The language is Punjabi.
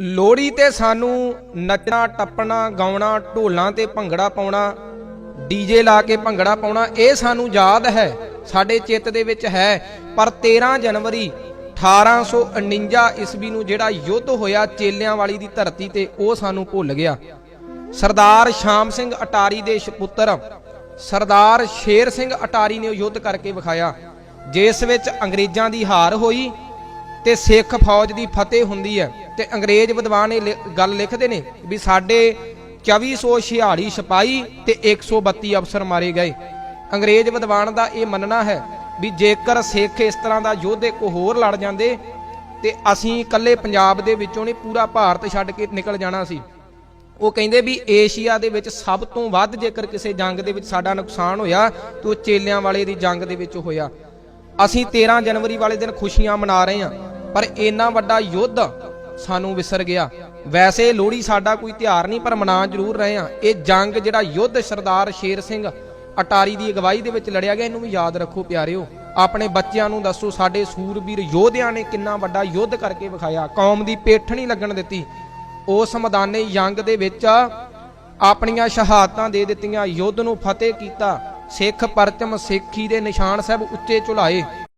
ਲੋਹੜੀ ਤੇ ਸਾਨੂੰ ਨੱਚਣਾ, ਟੱਪਣਾ, ਗਾਉਣਾ, ਢੋਲਾਂ ਤੇ ਭੰਗੜਾ ਪਾਉਣਾ ਡੀਜੇ ਲਾ ਕੇ ਭੰਗੜਾ ਪਾਉਣਾ, ਇਹ ਸਾਨੂੰ ਯਾਦ ਹੈ, ਸਾਡੇ ਚਿੱਤ ਦੇ ਵਿੱਚ ਹੈ। ਪਰ 13 ਜਨਵਰੀ 1849 ਈਸਵੀ ਨੂੰ ਜਿਹੜਾ ਯੁੱਧ ਹੋਇਆ ਚੇਲਿਆਂ ਵਾਲੀ ਦੀ ਧਰਤੀ ਤੇ, ਉਹ ਸਾਨੂੰ ਭੁੱਲ ਗਿਆ। ਸਰਦਾਰ ਸ਼ਾਮ ਸਿੰਘ ਅਟਾਰੀ ਦੇ ਸੁਪੁੱਤਰ ਸਰਦਾਰ ਸ਼ੇਰ ਸਿੰਘ ਅਟਾਰੀ ਨੇ ਉਹ ਯੁੱਧ ਕਰਕੇ ਵਿਖਾਇਆ। ਜਿਸ ਵਿੱਚ ਅੰਗਰੇਜ਼ਾਂ ਦੀ ਹਾਰ ਹੋਈ ਤੇ ਸਿੱਖ ਫੌਜ ਦੀ ਫਤਿਹ ਹੁੰਦੀ ਹੈ। ਤੇ ਅੰਗਰੇਜ਼ ਵਿਦਵਾਨ ਇਹ ਲਿ- ਗੱਲ ਲਿਖਦੇ ਨੇ ਵੀ ਸਾਡੇ 2446 ਸਿਪਾਹੀ ਤੇ 132 ਅਫਸਰ ਮਾਰੇ ਗਏ। ਅੰਗਰੇਜ਼ ਵਿਦਵਾਨ ਦਾ ਇਹ ਮੰਨਣਾ ਹੈ ਵੀ ਜੇਕਰ ਸਿੱਖ ਇਸ ਤਰ੍ਹਾਂ ਦਾ ਯੁੱਧ ਇੱਕ ਹੋਰ ਲੜ ਜਾਂਦੇ ਤੇ ਅਸੀਂ ਇਕੱਲੇ ਪੰਜਾਬ ਦੇ ਵਿੱਚੋਂ ਨਹੀਂ, ਪੂਰਾ ਭਾਰਤ ਛੱਡ ਕੇ ਨਿਕਲ ਜਾਣਾ ਸੀ। ਉਹ ਕਹਿੰਦੇ ਵੀ ਏਸ਼ੀਆ ਦੇ ਵਿੱਚ ਸਭ ਤੋਂ ਵੱਧ ਜੇਕਰ ਕਿਸੇ ਜੰਗ ਦੇ ਵਿੱਚ ਸਾਡਾ ਨੁਕਸਾਨ ਹੋਇਆ, ਤੇ ਉਹ ਚੇਲਿਆਂ ਵਾਲੇ ਦੀ ਜੰਗ ਦੇ ਵਿੱਚ ਹੋਇਆ। ਅਸੀਂ 13 ਜਨਵਰੀ ਵਾਲੇ ਦਿਨ ਖੁਸ਼ੀਆਂ ਮਨਾ ਰਹੇ ਹਾਂ, ਪਰ ਇੰਨਾ ਵੱਡਾ ਯੁੱਧ ਸਾਨੂੰ ਵਿਸਰ ਗਿਆ। ਵੈਸੇ ਲੋਹੜੀ ਸਾਡਾ ਕੋਈ ਤਿਉਹਾਰ ਨਹੀਂ, ਪਰ ਮਨਾ ਜ਼ਰੂਰ ਰਹੇ ਹਾਂ। ਇਹ ਜੰਗ ਜਿਹੜਾ ਯੁੱਧ ਸਰਦਾਰ ਸ਼ੇਰ ਸਿੰਘ ਅਟਾਰੀ ਦੀ ਅਗਵਾਈ ਦੇ ਵਿੱਚ ਲੜਿਆ ਗਿਆ, ਇਹਨੂੰ ਵੀ ਯਾਦ ਰੱਖੋ ਪਿਆਰਿਓ। ਆਪਣੇ ਬੱਚਿਆਂ ਨੂੰ ਦੱਸੋ, ਸਾਡੇ ਸੂਰਬੀਰ ਯੋਧਿਆਂ ਨੇ ਕਿੰਨਾ ਵੱਡਾ ਯੁੱਧ ਕਰਕੇ ਵਿਖਾਇਆ। ਕੌਮ ਦੀ ਪੇਠ ਨਹੀਂ ਲੱਗਣ ਦਿੱਤੀ। ਉਸ ਮੈਦਾਨੇ ਜੰਗ ਦੇ ਵਿੱਚ ਆਪਣੀਆਂ ਸ਼ਹਾਦਤਾਂ ਦੇ ਦਿੱਤੀਆਂ, ਯੁੱਧ ਨੂੰ ਫਤਿਹ ਕੀਤਾ। ਸਿੱਖ ਪਰਚਮ ਸਿੱਖੀ ਦੇ ਨਿਸ਼ਾਨ ਸਾਹਿਬ ਉੱਚੇ ਝੁਲਾਏ।